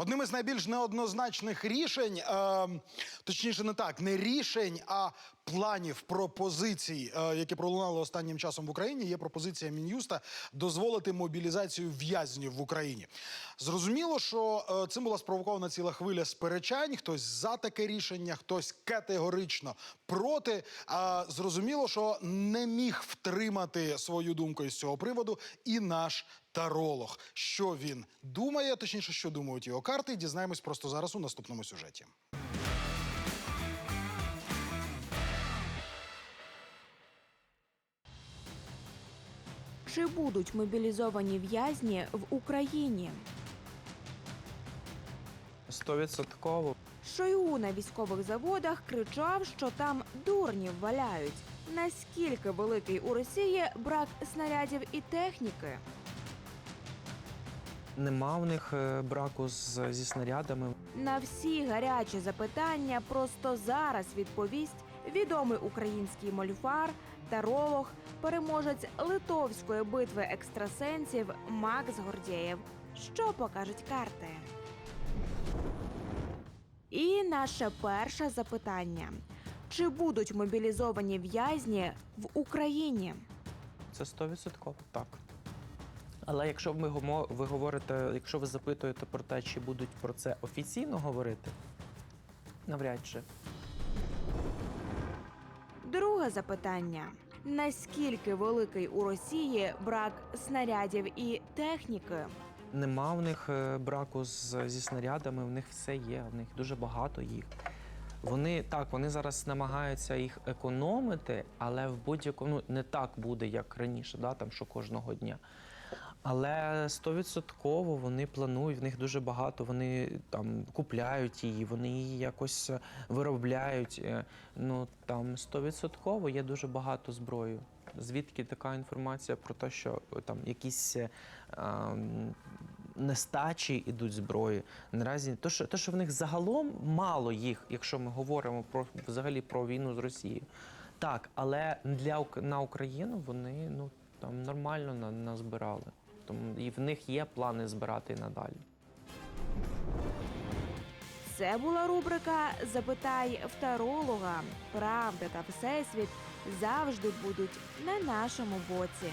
Одним із найбільш неоднозначних рішень, е, точніше, не так, не рішень, а планів пропозицій, е, які пролунали останнім часом в Україні, є пропозиція Мін'юста дозволити мобілізацію в'язнів в Україні. Зрозуміло, що е, цим була спровокована ціла хвиля сперечань. Хтось за таке рішення, хтось категорично проти. А зрозуміло, що не міг втримати свою думку із цього приводу і наш таролог. Що він думає, точніше, що думають його карти, дізнаємось просто зараз у наступному сюжеті. Чи будуть мобілізовані в'язні в Україні? Стовідсотково. Шойгу на військових заводах кричав, що там дурнів валяють. Наскільки великий у Росії брак снарядів і техніки? Нема в них е, браку з, зі снарядами. На всі гарячі запитання просто зараз відповість відомий український мольфар, таролог, переможець литовської битви екстрасенсів Макс Гордєєв. Що покажуть карти? І наше перше запитання: чи будуть мобілізовані в'язні в Україні? Це стовідсотково, так. Але якщо ми ви говорите, якщо ви запитуєте про те, чи будуть про це офіційно говорити, навряд чи. Друге запитання: наскільки великий у Росії брак снарядів і техніки? Нема в них е, браку з, зі снарядами, в них все є, в них дуже багато їх. Вони так, вони зараз намагаються їх економити, але в будь-якому ну, не так буде, як раніше, да, там, що кожного дня. Але стовідсотково вони планують, в них дуже багато, вони там купляють її, вони її якось е, виробляють. Е, Ну там стовідсотково є дуже багато зброї. Звідки така інформація про те, що е, там якісь е, нестачі ідуть зброї. Наразі то, що, то, що в них загалом мало їх, якщо ми говоримо про взагалі про війну з Росією. Так, але для на Україну вони ну там нормально на, назбирали. Тому і в них є плани збирати надалі. Це була рубрика Запитай второлога. Правда та всесвіт завжди будуть на нашому боці.